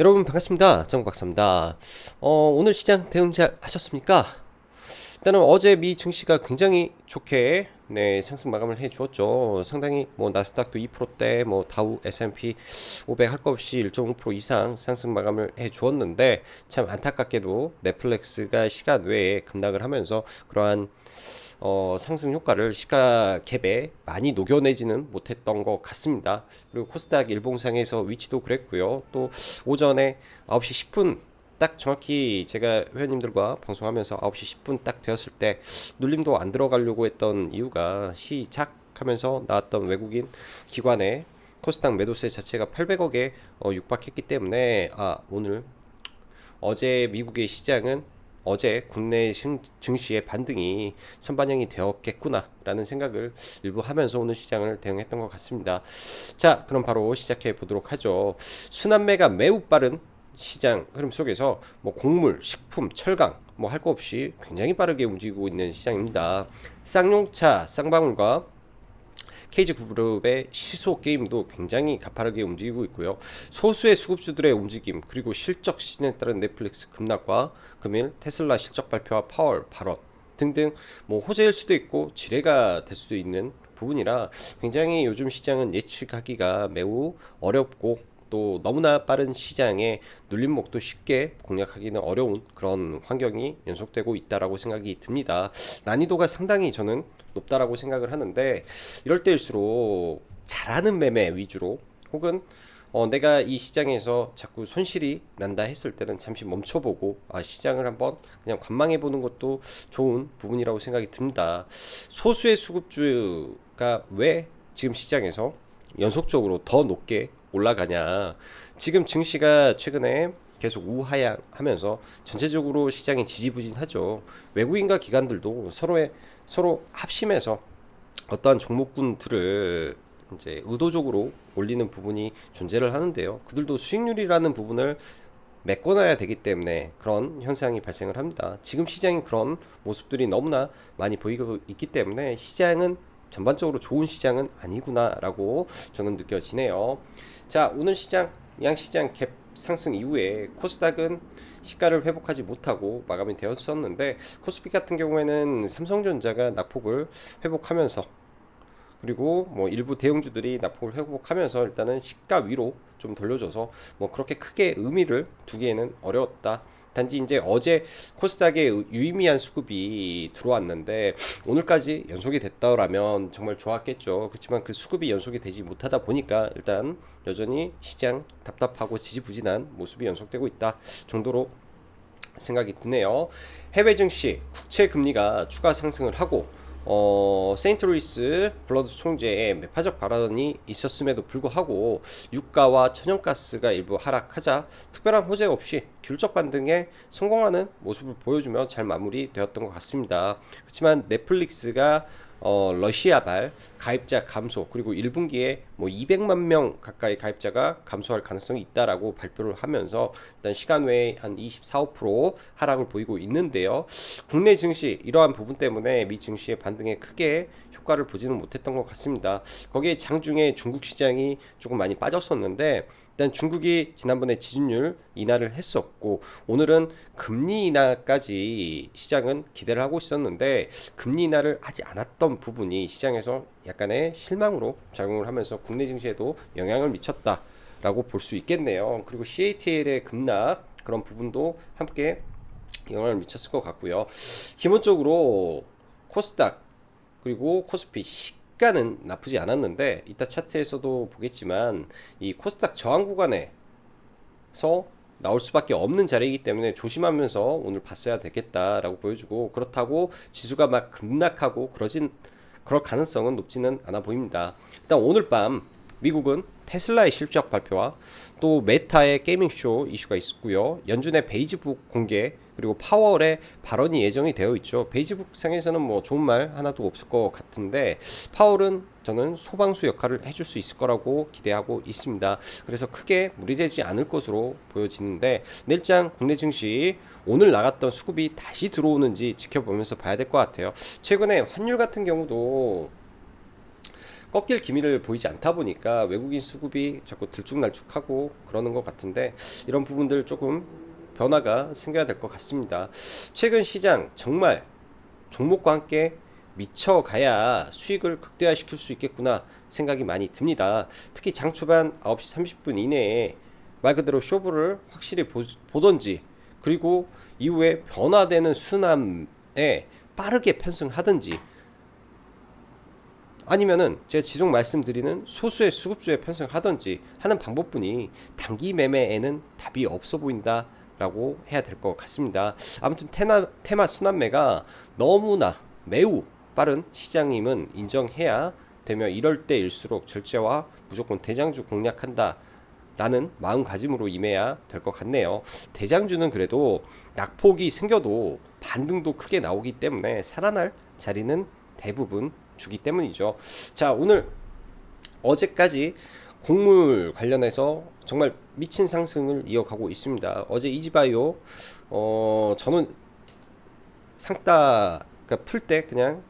여러분 반갑습니다. 정박사입니다. 어, 오늘 시장 대응 잘 하셨습니까? 일단은 어제 미 증시가 굉장히 좋게 네, 상승 마감을 해 주었죠. 상당히 뭐 나스닥도 2%대, 뭐 다우 S&P 500 할 것 없이 1.5% 이상 상승 마감을 해 주었는데 참 안타깝게도 넷플릭스가 시간 외에 급락을 하면서 그러한 어, 상승 효과를 시가 갭에 많이 녹여내지는 못했던 것 같습니다. 그리고 코스닥 일봉상에서 위치도 그랬고요. 또 오전에 9시 10분 딱 정확히 제가 회원님들과 방송하면서 9시 10분 딱 되었을 때 눌림도 안 들어가려고 했던 이유가 시작하면서 나왔던 외국인 기관의 코스닥 매도세 자체가 800억에 어, 육박했기 때문에 아 오늘 어제 미국의 시장은 어제 국내 증, 증시의 반등이 선반영이 되었겠구나라는 생각을 일부 하면서 오늘 시장을 대응했던 것 같습니다. 자, 그럼 바로 시작해 보도록 하죠. 순환매가 매우 빠른 시장 흐름 속에서 뭐 곡물, 식품, 철강 뭐 할 거 없이 굉장히 빠르게 움직이고 있는 시장입니다. 쌍용차, 쌍방울과 KG 그룹의 시소 게임도 굉장히 가파르게 움직이고 있고요. 소수의 수급주들의 움직임 그리고 실적 시즌에 따른 넷플릭스 급락과 금일 테슬라 실적 발표와 파월 발언 등등 뭐 호재일 수도 있고 지뢰가 될 수도 있는 부분이라 굉장히 요즘 시장은 예측하기가 매우 어렵고 또 너무나 빠른 시장에 눌림목도 쉽게 공략하기는 어려운 그런 환경이 연속되고 있다라고 생각이 듭니다. 난이도가 상당히 저는 높다라고 생각을 하는데 이럴 때일수록 잘하는 매매 위주로 혹은 어, 내가 이 시장에서 자꾸 손실이 난다 했을 때는 잠시 멈춰보고 아, 시장을 한번 그냥 관망해 보는 것도 좋은 부분이라고 생각이 듭니다. 소수의 수급주가 왜 지금 시장에서 연속적으로 더 높게 올라가냐. 지금 증시가 최근에 계속 우하향하면서 전체적으로 시장이 지지부진하죠. 외국인과 기관들도 서로의 서로 합심해서 어떠한 종목군들을 이제 의도적으로 올리는 부분이 존재를 하는데요. 그들도 수익률이라는 부분을 메꿔놔야 되기 때문에 그런 현상이 발생을 합니다. 지금 시장이 그런 모습들이 너무나 많이 보이고 있기 때문에 시장은 전반적으로 좋은 시장은 아니구나라고 저는 느껴지네요. 자, 오늘 시장 양시장 갭 상승 이후에 코스닥은 시가를 회복하지 못하고 마감이 되었었는데 코스피 같은 경우에는 삼성전자가 낙폭을 회복하면서 그리고 뭐 일부 대형주들이 낙폭을 회복하면서 일단은 시가 위로 좀 돌려줘서 뭐 그렇게 크게 의미를 두기에는 어려웠다. 단지 이제 어제 코스닥에 유의미한 수급이 들어왔는데 오늘까지 연속이 됐다라면 정말 좋았겠죠. 그렇지만 그 수급이 연속이 되지 못하다 보니까 일단 여전히 시장 답답하고 지지부진한 모습이 연속되고 있다 정도로 생각이 드네요. 해외 증시 국채 금리가 추가 상승을 하고 어, 세인트루이스 블러드 총재의 매파적 발언이 있었음에도 불구하고 유가와 천연가스가 일부 하락하자 특별한 호재 없이 귤적 반등에 성공하는 모습을 보여주며 잘 마무리되었던 것 같습니다. 그렇지만 넷플릭스가 어, 러시아발 가입자 감소 그리고 1분기에 뭐 200만 명 가까이 가입자가 감소할 가능성이 있다라고 발표를 하면서 일단 시간 외에 한 24, 5% 하락을 보이고 있는데요. 국내 증시 이러한 부분 때문에 미 증시의 반등에 크게 효과를 보지는 못했던 것 같습니다. 거기에 장중에 중국 시장이 조금 많이 빠졌었는데 일단 중국이 지난번에 지준율 인하를 했었고 오늘은 금리 인하까지 시장은 기대를 하고 있었는데 금리 인하를 하지 않았던 부분이 시장에서 약간의 실망으로 작용을 하면서 국내 증시에도 영향을 미쳤다라고 볼 수 있겠네요. 그리고 CATL의 급락 그런 부분도 함께 영향을 미쳤을 것 같고요. 기본적으로 코스닥 그리고 코스피 시가는 나쁘지 않았는데 이따 차트에서도 보겠지만 이 코스닥 저항 구간에서 나올 수밖에 없는 자리이기 때문에 조심하면서 오늘 봤어야 되겠다라고 보여주고 그렇다고 지수가 막 급락하고 그러진 그럴 가능성은 높지는 않아 보입니다. 일단 오늘 밤 미국은 테슬라의 실적 발표와 또 메타의 게이밍쇼 이슈가 있었고요. 연준의 베이지북 공개 그리고 파월의 발언이 예정이 되어 있죠. 베이지북 상에서는 뭐 좋은 말 하나도 없을 것 같은데 파월은 저는 소방수 역할을 해줄 수 있을 거라고 기대하고 있습니다. 그래서 크게 무리되지 않을 것으로 보여지는데 내일장 국내 증시 오늘 나갔던 수급이 다시 들어오는지 지켜보면서 봐야 될 것 같아요. 최근에 환율 같은 경우도 꺾일 기미를 보이지 않다 보니까 외국인 수급이 자꾸 들쭉날쭉하고 그러는 것 같은데 이런 부분들 조금 변화가 생겨야 될 것 같습니다. 최근 시장 정말 종목과 함께 미쳐가야 수익을 극대화시킬 수 있겠구나 생각이 많이 듭니다. 특히 장 초반 9시 30분 이내에 말 그대로 쇼부를 확실히 보, 보던지 그리고 이후에 변화되는 순환에 빠르게 편승하든지 아니면은 제가 지속 말씀드리는 소수의 수급주에 편승하든지 하는 방법뿐이 단기 매매에는 답이 없어 보인다 라고 해야 될 것 같습니다. 아무튼 테마, 테마 순환매가 너무나 매우 빠른 시장임은 인정해야 되며 이럴 때일수록 절제와 무조건 대장주 공략한다. 라는 마음가짐으로 임해야 될 것 같네요. 대장주는 그래도 낙폭이 생겨도 반등도 크게 나오기 때문에 살아날 자리는 대부분 주기 때문이죠. 자, 오늘 어제까지 곡물 관련해서 정말 미친 상승을 이어가고 있습니다. 어제 이지바이오 어 저는 상따 그러니까 풀 때 그냥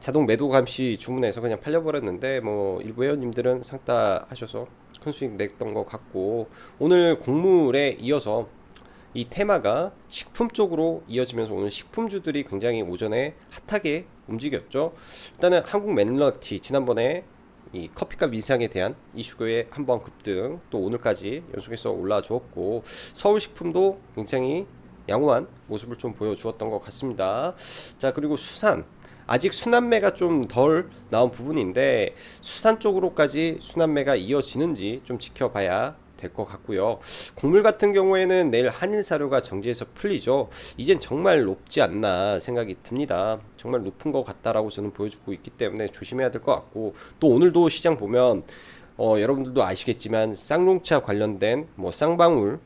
자동 매도 감시 주문해서 그냥 팔려버렸는데 뭐 일부 회원님들은 상따 하셔서 큰 수익 냈던 것 같고 오늘 곡물에 이어서 이 테마가 식품 쪽으로 이어지면서 오늘 식품주들이 굉장히 오전에 핫하게 움직였죠. 일단은 한국 맨러티 지난번에 이 커피값 인상에 대한 이슈에 한번 급등 또 오늘까지 연속해서 올라 주었고 서울식품도 굉장히 양호한 모습을 좀 보여주었던 것 같습니다. 자 그리고 수산 아직 순환매가 좀 덜 나온 부분인데 수산 쪽으로까지 순환매가 이어지는지 좀 지켜봐야 될 것 같고요. 곡물 같은 경우에는 내일 한일 사료가 정지해서 풀리죠. 이젠 정말 높지 않나 생각이 듭니다. 정말 높은 것 같다라고 저는 보여주고 있기 때문에 조심해야 될 것 같고 또 오늘도 시장 보면 어, 여러분들도 아시겠지만 쌍용차 관련된 뭐 쌍방울,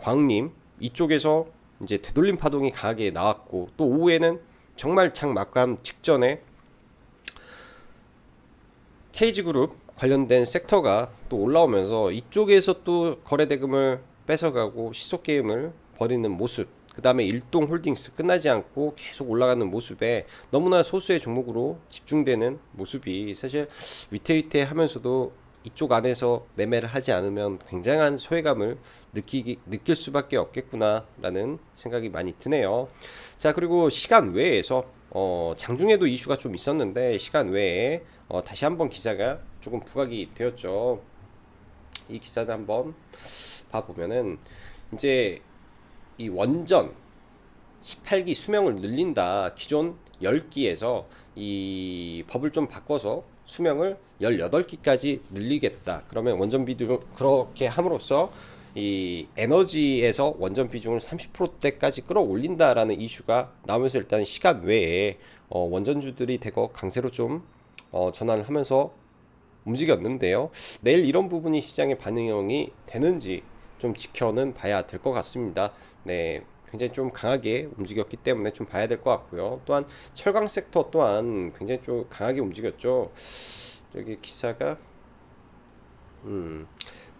광림 이쪽에서 이제 되돌림 파동이 강하게 나왔고 또 오후에는 정말 장 막감 직전에 KG그룹 관련된 섹터가 또 올라오면서 이쪽에서 또 거래 대금을 뺏어가고 시속 게임을 벌이는 모습 그 다음에 일동 홀딩스 끝나지 않고 계속 올라가는 모습에 너무나 소수의 종목으로 집중되는 모습이 사실 위태위태 하면서도 이쪽 안에서 매매를 하지 않으면 굉장한 소외감을 느끼기 느낄 수밖에 없겠구나라는 생각이 많이 드네요. 자 그리고 시간 외에서 어, 장중에도 이슈가 좀 있었는데 시간 외에 어, 다시 한번 기사가 조금 부각이 되었죠. 이 기사를 한번 봐보면은 이제 이 원전 18기 수명을 늘린다. 기존 10기에서 이 법을 좀 바꿔서 수명을 18기까지 늘리겠다. 그러면 원전 비중 그렇게 함으로써 이 에너지에서 원전 비중을 30%대까지 끌어올린다라는 이슈가 나오면서 일단 시간 외에 어 원전주들이 대거 강세로 좀 어 전환을 하면서 움직였는데요. 내일 이런 부분이 시장에 반영이 되는지 좀 지켜는 봐야 될 것 같습니다. 네. 굉장히 좀 강하게 움직였기 때문에 좀 봐야 될 것 같고요. 또한 철강 섹터 또한 굉장히 좀 강하게 움직였죠. 여기 기사가 음,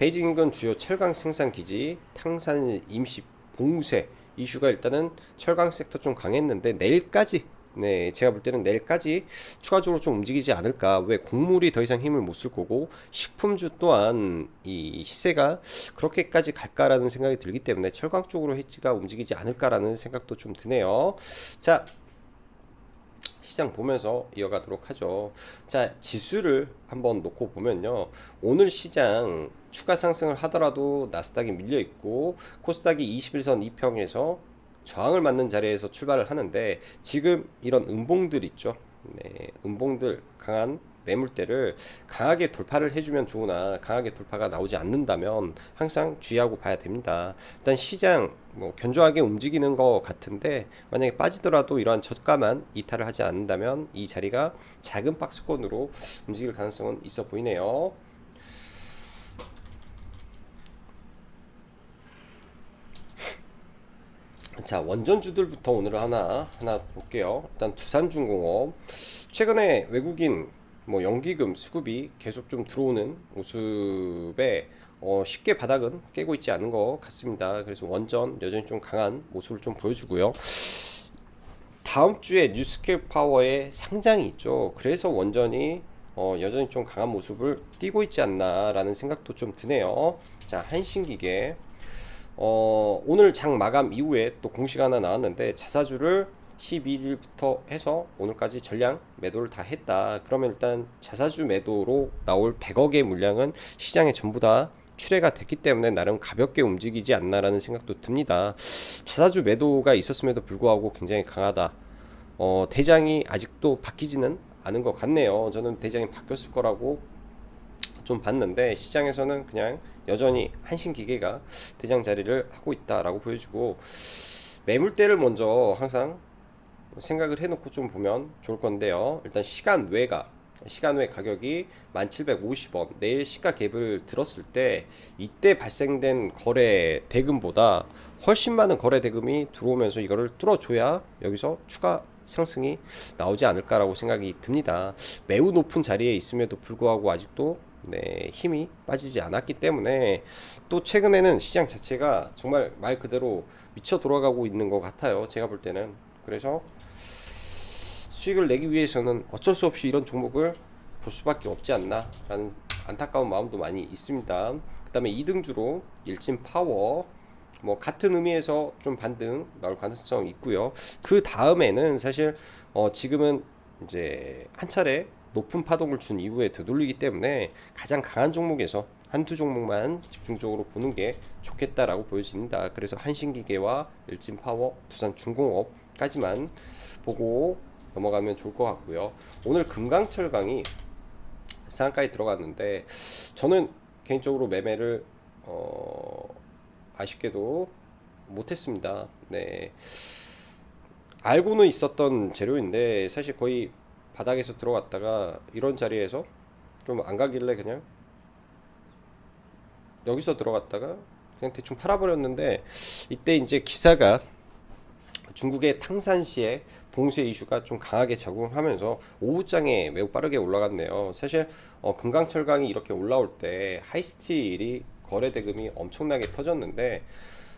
베이징 인근 주요 철강 생산 기지 탕산 임시 봉쇄 이슈가 일단은 철강 섹터 좀 강했는데 내일까지 네, 제가 볼 때는 내일까지 추가적으로 좀 움직이지 않을까. 왜 곡물이 더 이상 힘을 못 쓸 거고 식품주 또한 이 시세가 그렇게까지 갈까라는 생각이 들기 때문에 철강 쪽으로 해지가 움직이지 않을까라는 생각도 좀 드네요. 자, 시장 보면서 이어가도록 하죠. 자, 지수를 한번 놓고 보면요. 오늘 시장 추가 상승을 하더라도 나스닥이 밀려 있고 코스닥이 21선 2평에서 저항을 맞는 자리에서 출발을 하는데 지금 이런 음봉들 있죠. 네, 음봉들 강한 매물대를 강하게 돌파를 해주면 좋으나 강하게 돌파가 나오지 않는다면 항상 주의하고 봐야 됩니다. 일단 시장 뭐 견조하게 움직이는 것 같은데 만약에 빠지더라도 이러한 저가만 이탈을 하지 않는다면 이 자리가 작은 박스권으로 움직일 가능성은 있어 보이네요. 자 원전주들부터 오늘 하나 하나 볼게요. 일단 두산중공업 최근에 외국인 뭐 연기금 수급이 계속 좀 들어오는 모습에 어, 쉽게 바닥은 깨고 있지 않은 것 같습니다. 그래서 원전 여전히 좀 강한 모습을 좀 보여주고요. 다음 주에 뉴스케일 파워의 상장이 있죠. 그래서 원전이 어, 여전히 좀 강한 모습을 띄고 있지 않나라는 생각도 좀 드네요. 자, 한신기계. 어, 오늘 장 마감 이후에 또 공시가 하나 나왔는데 자사주를 12일부터 해서 오늘까지 전량 매도를 다 했다. 그러면 일단 자사주 매도로 나올 100억의 물량은 시장에 전부 다 출회가 됐기 때문에 나름 가볍게 움직이지 않나라는 생각도 듭니다. 자사주 매도가 있었음에도 불구하고 굉장히 강하다. 어, 대장이 아직도 바뀌지는 않은 것 같네요. 저는 대장이 바뀌었을 거라고 좀 봤는데 시장에서는 그냥 여전히 한신 기계가 대장 자리를 하고 있다라고 보여주고 매물대를 먼저 항상 생각을 해놓고 좀 보면 좋을 건데요. 일단 시간 외가 시간 외 가격이 1750원 내일 시가 갭을 들었을 때 이때 발생된 거래 대금보다 훨씬 많은 거래 대금이 들어오면서 이거를 뚫어줘야 여기서 추가 상승이 나오지 않을까라고 생각이 듭니다. 매우 높은 자리에 있음에도 불구하고 아직도 네, 힘이 빠지지 않았기 때문에 또 최근에는 시장 자체가 정말 말 그대로 미쳐 돌아가고 있는 것 같아요. 제가 볼 때는 그래서 수익을 내기 위해서는 어쩔 수 없이 이런 종목을 볼 수밖에 없지 않나라는 안타까운 마음도 많이 있습니다. 그 다음에 2등주로 일진 파워 뭐 같은 의미에서 좀 반등 나올 가능성 있고요. 그 다음에는 사실 어 지금은 이제 한 차례 높은 파동을 준 이후에 되돌리기 때문에 가장 강한 종목에서 한두 종목만 집중적으로 보는 게 좋겠다라고 보여집니다. 그래서 한신기계와 일진파워, 두산중공업까지만 보고 넘어가면 좋을 것 같고요. 오늘 금강철 강이 상한가에 들어갔는데 저는 개인적으로 매매를 어 아쉽게도 못했습니다. 네. 알고는 있었던 재료인데 사실 거의 바닥에서 들어갔다가 이런 자리에서 좀 안 가길래 그냥 여기서 들어갔다가 그냥 대충 팔아버렸는데 이때 이제 기사가 중국의 탕산시에 봉쇄 이슈가 좀 강하게 작용하면서 오후장에 매우 빠르게 올라갔네요. 사실 어, 금강철강이 이렇게 올라올 때 하이스틸이 거래 대금이 엄청나게 터졌는데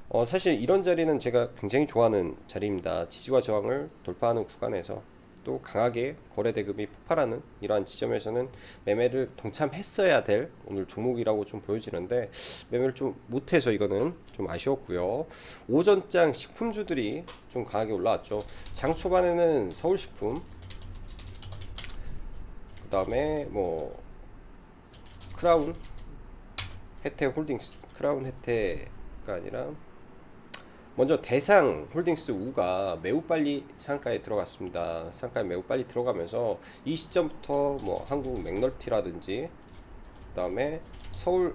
어, 사실 이런 자리는 제가 굉장히 좋아하는 자리입니다. 지지와 저항을 돌파하는 구간에서 또 강하게 거래 대금이 폭발하는 이러한 지점에서는 매매를 동참했어야 될 오늘 종목이라고 좀 보여지는데 매매를 좀 못해서 이거는 좀 아쉬웠고요. 오전장 식품주들이 좀 강하게 올라왔죠. 장 초반에는 서울식품 그 다음에 뭐 크라운 혜택 홀딩스 크라운 혜택가 아니라 먼저 대상 홀딩스 우가 매우 빨리 상가에 들어갔습니다. 상가에 매우 빨리 들어가면서 이 시점부터 뭐 한국 맥널티라든지 그다음에 서울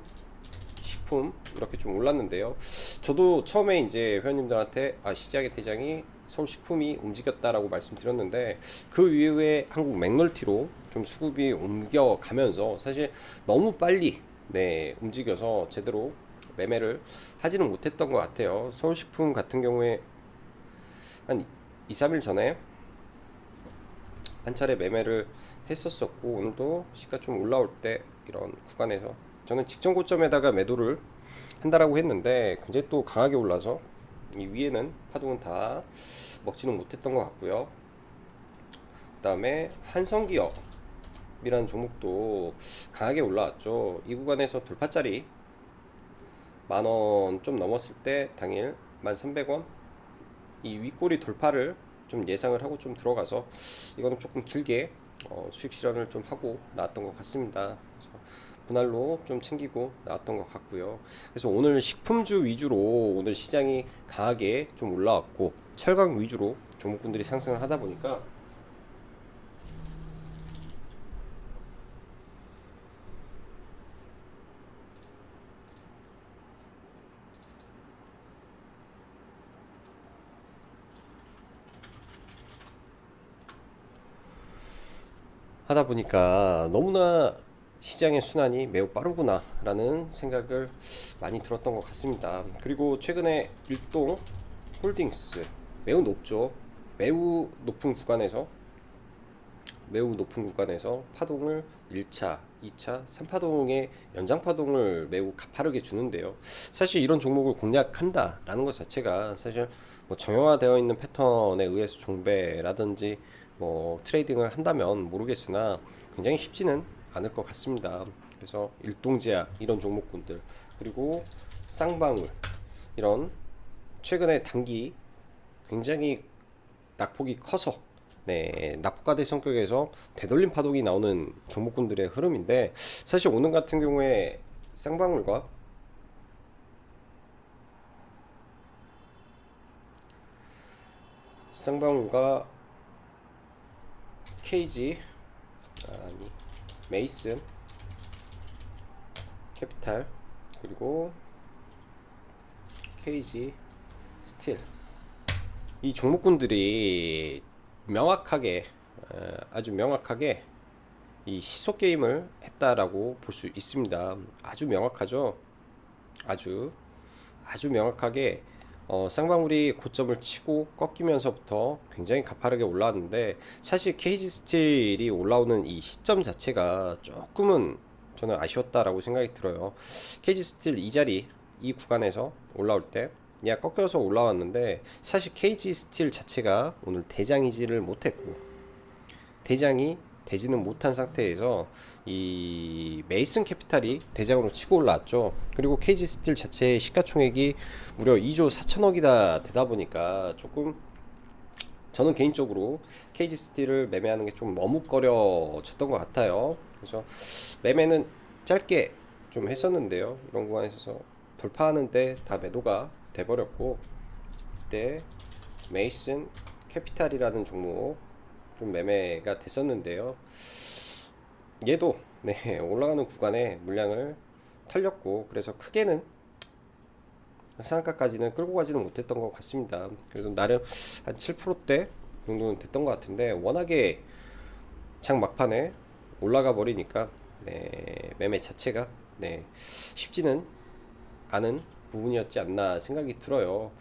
식품 이렇게 좀 올랐는데요. 저도 처음에 이제 회원님들한테 아 시장의 대장이 서울 식품이 움직였다라고 말씀드렸는데 그 이후에 한국 맥널티로 좀 수급이 옮겨가면서 사실 너무 빨리 네 움직여서 제대로 매매를 하지는 못했던 것 같아요. 서울식품 같은 경우에 한 2, 3일 전에 한 차례 매매를 했었었고 오늘도 시가 좀 올라올 때 이런 구간에서 저는 직전 고점에다가 매도를 한다라고 했는데 굉장히 또 강하게 올라서 이 위에는 파동은 다 먹지는 못했던 것 같고요. 그 다음에 한성기업 이라는 종목도 강하게 올라왔죠. 이 구간에서 돌파짜리 만 원 좀 넘었을 때 당일 만 삼백 원 이 윗꼬리 돌파를 좀 예상을 하고 좀 들어가서 이거는 조금 길게 어, 수익 실현을 좀 하고 나왔던 것 같습니다. 분할로 좀 챙기고 나왔던 것 같고요. 그래서 오늘 식품주 위주로 오늘 시장이 강하게 좀 올라왔고 철강 위주로 종목군들이 상승을 하다 보니까 하다 보니까 너무나 시장의 순환이 매우 빠르구나 라는 생각을 많이 들었던 것 같습니다. 그리고 최근에 일동 홀딩스 매우 높죠. 매우 높은 구간에서 매우 높은 구간에서 파동을 1차, 2차, 3파동의 연장 파동을 매우 가파르게 주는데요. 사실 이런 종목을 공략한다라는 것 자체가 사실 뭐 정형화되어 있는 패턴에 의해서 종배라든지 뭐 트레이딩을 한다면 모르겠으나 굉장히 쉽지는 않을 것 같습니다. 그래서 일동제약 이런 종목군들 그리고 쌍방울 이런 최근에 단기 굉장히 낙폭이 커서 네, 낙폭가대 성격에서 되돌림 파동이 나오는 종목군들의 흐름인데 사실 오늘 같은 경우에 쌍방울과 쌍방울과 KG 아니 메이슨 캐피탈 그리고 KG 스틸 이 종목군들이 명확하게 어, 아주 명확하게 이 시속 게임을 했다라고 볼 수 있습니다. 아주 명확하죠. 아주 아주 명확하게 어, 쌍방울이 고점을 치고 꺾이면서부터 굉장히 가파르게 올라왔는데 사실 KG 스틸이 올라오는 이 시점 자체가 조금은 저는 아쉬웠다라고 생각이 들어요. KG 스틸 이 자리 이 구간에서 올라올 때 야 꺾여서 올라왔는데 사실 KG 스틸 자체가 오늘 대장이지를 못했고 대장이 되지는 못한 상태에서 이 메이슨 캐피탈이 대장으로 치고 올라왔죠. 그리고 KG 스틸 자체의 시가총액이 무려 2조 4천억이다 되다 보니까 조금 저는 개인적으로 KG 스틸을 매매하는 게 좀 머뭇거려졌던 것 같아요. 그래서 매매는 짧게 좀 했었는데요. 이런 구간에 있어서 돌파하는데 다 매도가 돼버렸고 그때 메이슨 캐피탈이라는 종목 좀 매매가 됐었는데요. 얘도 네 올라가는 구간에 물량을 털렸고 그래서 크게는 상한가까지는 끌고 가지는 못했던 것 같습니다. 그래도 나름 한 7%대 정도는 됐던 것 같은데 워낙에 장 막판에 올라가 버리니까 네, 매매 자체가 네, 쉽지는 않은 부분이었지 않나 생각이 들어요.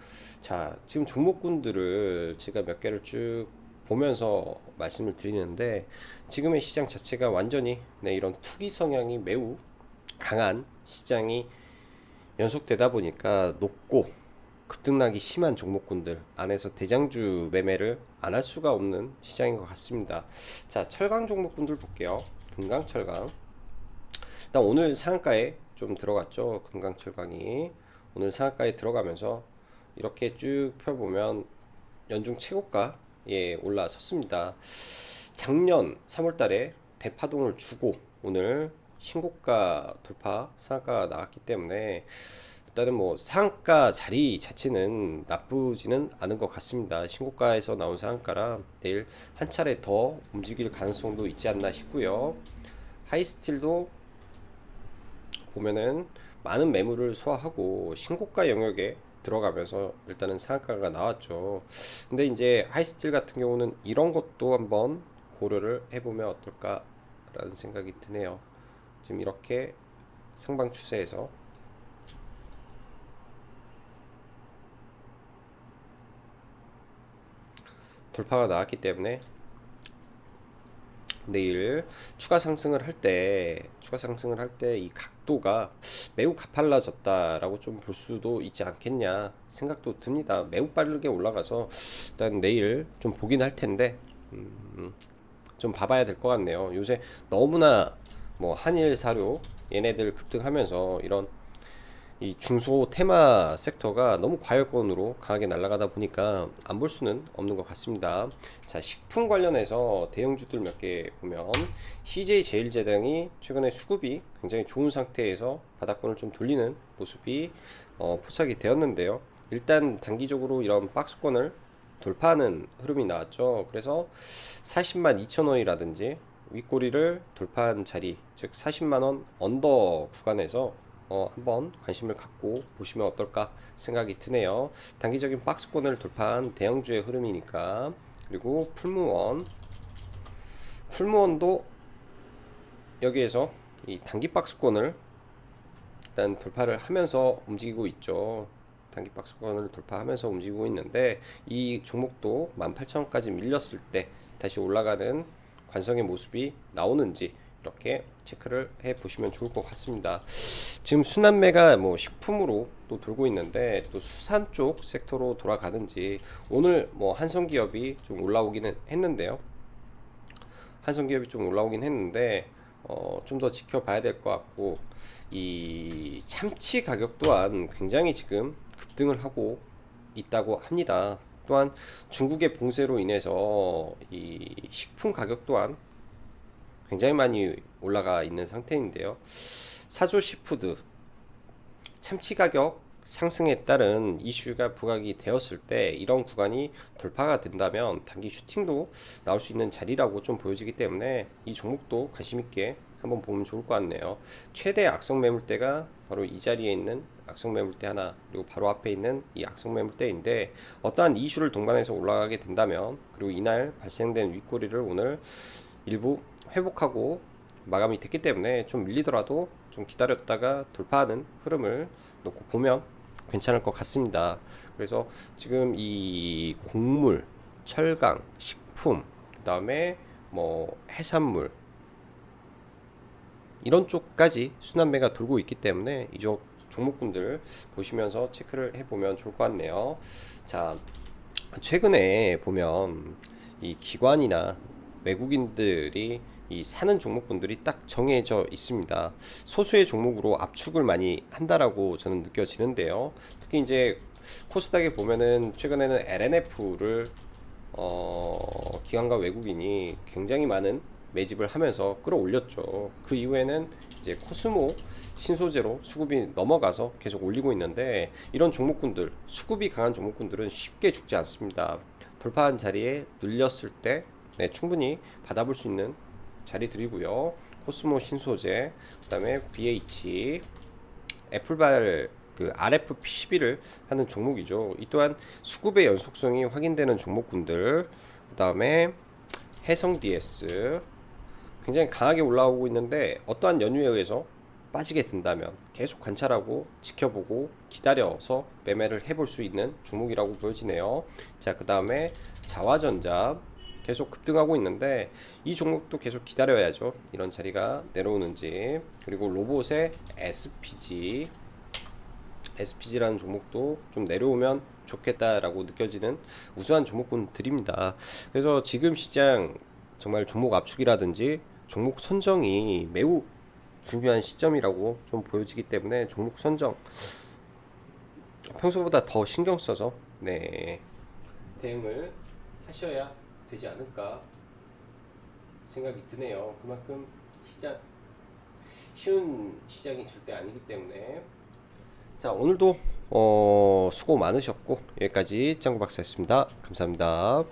자, 지금 종목군들을 제가 몇 개를 쭉 보면서 말씀을 드리는데 지금의 시장 자체가 완전히 네, 이런 투기 성향이 매우 강한 시장이 연속되다 보니까 높고 급등락이 심한 종목군들 안에서 대장주 매매를 안 할 수가 없는 시장인 것 같습니다. 자, 철강 종목군들 볼게요. 금강철강. 일단 오늘 상한가에 좀 들어갔죠. 금강철강이. 오늘 상한가에 들어가면서 이렇게 쭉 펴보면 연중 최고가 에 올라섰습니다. 작년 3월 달에 대파동을 주고 오늘 신고가 돌파 상한가가 나왔기 때문에 일단은 뭐 상한가 자리 자체는 나쁘지는 않은 것 같습니다. 신고가에서 나온 상한가라 내일 한 차례 더 움직일 가능성도 있지 않나 싶고요. 하이스틸도 보면은 많은 매물을 소화하고 신고가 영역에 들어가면서 일단은 상한가가 나왔죠. 근데 이제 하이스틸 같은 경우는 이런 것도 한번 고려를 해보면 어떨까라는 생각이 드네요. 지금 이렇게 상방 추세에서 돌파가 나왔기 때문에 내일 추가 상승을 할 때 추가 상승을 할 때 이 각도가 매우 가팔라졌다라고 좀 볼 수도 있지 않겠냐 생각도 듭니다. 매우 빠르게 올라가서 일단 내일 좀 보긴 할 텐데 음, 좀 봐봐야 될 것 같네요. 요새 너무나 뭐 한일 사료 얘네들 급등하면서 이런 이 중소 테마 섹터가 너무 과열권으로 강하게 날아가다 보니까 안 볼 수는 없는 것 같습니다. 자, 식품 관련해서 대형주들 몇 개 보면 CJ 제일제당이 최근에 수급이 굉장히 좋은 상태에서 바닥권을 좀 돌리는 모습이 어, 포착이 되었는데요. 일단 단기적으로 이런 박스권을 돌파하는 흐름이 나왔죠. 그래서 40만 2천 원이라든지 윗꼬리를 돌파한 자리, 즉 40만 원 언더 구간에서 어, 한번 관심을 갖고 보시면 어떨까 생각이 드네요. 단기적인 박스권을 돌파한 대형주의 흐름이니까 그리고 풀무원 풀무원도 여기에서 이 단기 박스권을 일단 돌파를 하면서 움직이고 있죠. 단기 박스권을 돌파하면서 움직이고 있는데 이 종목도 18,000원까지 밀렸을 때 다시 올라가는 관성의 모습이 나오는지 이렇게 체크를 해 보시면 좋을 것 같습니다. 지금 순환매가 뭐 식품으로 또 돌고 있는데 또 수산 쪽 섹터로 돌아가는지 오늘 뭐 한성기업이 좀 올라오기는 했는데요. 한성기업이 좀 올라오긴 했는데 어, 좀 더 지켜봐야 될 것 같고 이 참치 가격 또한 굉장히 지금 급등을 하고 있다고 합니다. 또한 중국의 봉쇄로 인해서 이 식품 가격 또한 굉장히 많이 올라가 있는 상태인데요. 사조 시푸드 참치 가격 상승에 따른 이슈가 부각이 되었을 때 이런 구간이 돌파가 된다면 단기 슈팅도 나올 수 있는 자리라고 좀 보여지기 때문에 이 종목도 관심 있게 한번 보면 좋을 것 같네요. 최대 악성 매물대가 바로 이 자리에 있는 악성 매물대 하나 그리고 바로 앞에 있는 이 악성 매물대인데 어떠한 이슈를 동반해서 올라가게 된다면 그리고 이날 발생된 윗꼬리를 오늘 일부 회복하고 마감이 됐기 때문에 좀 밀리더라도 좀 기다렸다가 돌파하는 흐름을 놓고 보면 괜찮을 것 같습니다. 그래서 지금 이 곡물, 철강, 식품, 그 다음에 뭐 해산물 이런 쪽까지 순환매가 돌고 있기 때문에 이쪽 종목군들 보시면서 체크를 해보면 좋을 것 같네요. 자, 최근에 보면 이 기관이나 외국인들이 이 사는 종목군들이 딱 정해져 있습니다. 소수의 종목으로 압축을 많이 한다라고 저는 느껴지는데요. 특히 이제 코스닥에 보면은 최근에는 LNF를 어, 기관과 외국인이 굉장히 많은 매집을 하면서 끌어올렸죠. 그 이후에는 이제 코스모 신소재로 수급이 넘어가서 계속 올리고 있는데 이런 종목군들 수급이 강한 종목군들은 쉽게 죽지 않습니다. 돌파한 자리에 눌렸을 때 네, 충분히 받아볼 수 있는 자리들이고요. 코스모 신소재, 그 다음에 BH, 애플발 그 RFP12를 하는 종목이죠. 이 또한 수급의 연속성이 확인되는 종목군들. 그 다음에 해성 DS 굉장히 강하게 올라오고 있는데 어떠한 연유에 의해서 빠지게 된다면 계속 관찰하고 지켜보고 기다려서 매매를 해볼 수 있는 종목이라고 보여지네요. 자, 그 다음에 자화전자 계속 급등하고 있는데 이 종목도 계속 기다려야죠. 이런 자리가 내려오는지 그리고 로봇의 SPG SPG라는 종목도 좀 내려오면 좋겠다라고 느껴지는 우수한 종목군들입니다. 그래서 지금 시장 정말 종목 압축이라든지 종목 선정이 매우 중요한 시점이라고 좀 보여지기 때문에 종목 선정 평소보다 더 신경 써서 네 대응을 하셔야 되지 않을까 생각이 드네요. 그만큼 시장 쉬운 시장이 절대 아니기 때문에 자 오늘도 어, 수고 많으셨고 여기까지 짱구 박사였습니다. 감사합니다.